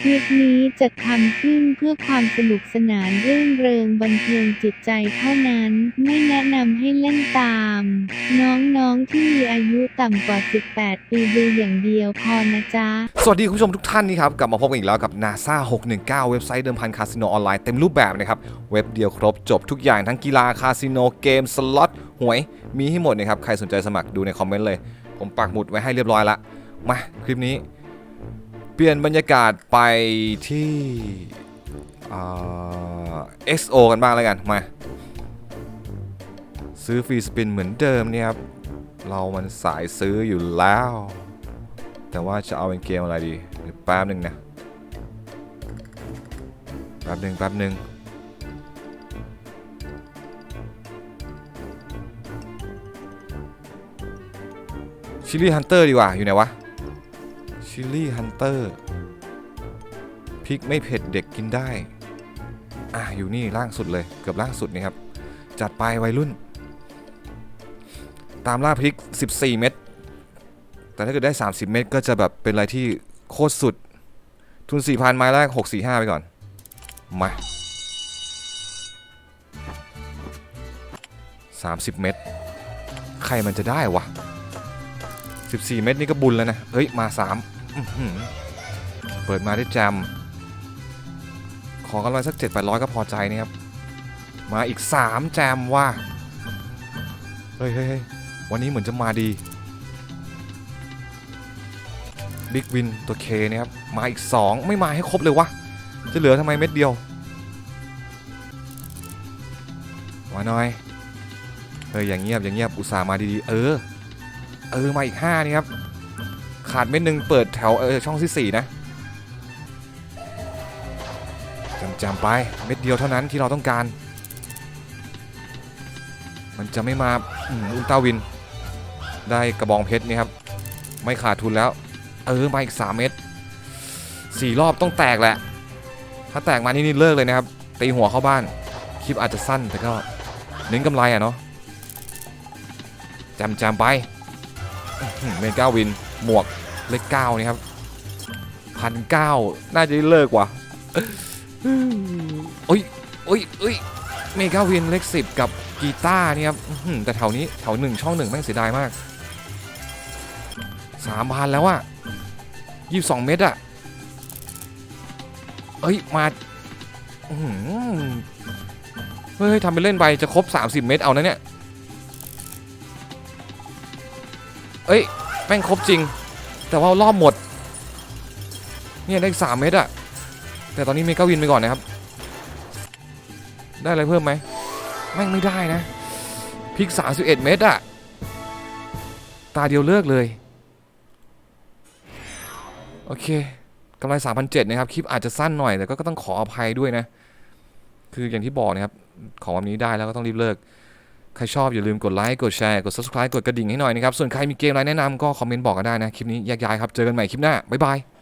คลิปนี้จะทำขึ้นเพื่อความสนุกสนานรื่นเริงบันเทิงจิตใจเท่านั้นไม่แนะนำให้เล่นตาม น้องๆที่มีอายุต่ำกว่า 18 ปีดูอย่างเดียวพอนะจ๊ะ สวัสดีคุณผู้ชมทุกท่านนี่ครับ กลับมาพบกันอีกแล้วกับ NASA 619 เว็บไซต์เดิมพันคาสิโนออนไลน์เต็มรูปแบบนะครับ เว็บเดียวครบจบทุกอย่างทั้งกีฬาคาสิโนเกมสล็อตหวย มีให้หมดนะครับใครสนใจสมัครดูในคอมเมนต์เลย ผมปักหมุดไว้ให้เรียบร้อยละมาคลิปนี้ เปลี่ยนบรรยากาศไปที่เอ่า XO กันบ้างแล้วกันมา ซื้อฟรีสปินเหมือนเดิมเนี่ยครับ เรามันสายซื้ออยู่แล้ว แต่ว่าจะเอาเป็นเกมอะไรดีเดี๋ยวแป๊บหนึ่งนะ แป๊บหนึ่งแป๊บหนึ่งชิลลี่ฮันเตอร์ดีกว่า อยู่ไหนวะ ชิลลี่ฮันเตอร์พริกไม่เผ็ดเด็กกินได้ อะ อยู่นี่ล่างสุดเลย เกือบล่างสุดนี่ครับ จัดไปวัยรุ่น ตามล่าพริก 14 เม็ดแต่ถ้าเกิดได้ 30 เม็ดก็จะแบบเป็นอะไรที่โคตรสุด ทุน 4,000 ไม้แรก 645 ไปก่อน มา30 เม็ดใครมันจะได้วะ 14 เม็ดนี่ก็บุญแล้วนะ เฮ้ย มา 3 เปิดมาได้แจมขอกำไรสัก7-800ก็พอใจนะครับ มาอีก3แจมว่าเฮ้ยเฮ้ยเฮ้ยวันนี้เหมือนจะมาดีบิ๊กวินตัวเคนะครับ มาอีก 2 ไม่มาให้ครบเลยวะ จะเหลือทำไมเม็ดเดียวมาหน่อยเฮ้ยอย่างเงียบอย่างเงียบอุตส่าห์มาดีๆ เออ เออ มาอีก 5 นี่ครับ ขาดเม็ดหนึ่งเปิดแถวเออช่องที่ 4 นะจำจำไปเม็ดเดียวเท่านั้นที่เราต้องการ มันจะไม่มาอืมอุลตาวิน ได้กระบองเพชรนี่ครับไม่ขาดทุนแล้ว เออมาอีก 3 เม็ดสี่รอบต้องแตกแหละ ถ้าแตกมานี่นี่เลิกเลยนะครับตีหัวเข้าบ้านคลิปอาจจะสั้นแต่ก็เน้นกำไรอะเนาะจำจำไปเมก้าวิน หมวกเลขเก้านี่ครับพันเก้าน่าจะเลิกว่ะโอ้ยโอ้ยโอ้ยเมก้าวินเลขสิบกับกีตาร์นี่ครับแต่แถวนี้แถวหนึ่งช่องหนึ่งแม่งเสียดายมากสามพันแล้วอะยี่สิบสองเมตรอะเอ้ยมาเฮ้ยทำไปเล่นไปจะครบ 30 เมตรเอานะเนี่ย เอ้ย แม่งครบจริง แต่ว่ารอบหมด เนี่ยได้สามเมตรอะแต่ตอนนี้เมกาวินไปก่อนนะครับ ได้อะไรเพิ่มไหมแม่งไม่ได้นะพลิก31เมตรอะตาเดียวเลิกเลย โอเคกำไร3,007นะครับ คลิปอาจจะสั้นหน่อย แต่ก็ต้องขออภัยด้วยนะ คืออย่างที่บอกนะครับ ของแบบนี้ได้แล้วก็ต้องรีบเลิก ใครชอบอย่าลืมกดไลค์กดแชร์กด subscribe กดกระดิ่งให้หน่อยนะครับ ส่วนใครมีเกมอะไรแนะนำก็คอมเมนต์บอกกันได้นะ คลิปนี้แยกย้ายครับ เจอกันใหม่คลิปหน้า บ๊ายบาย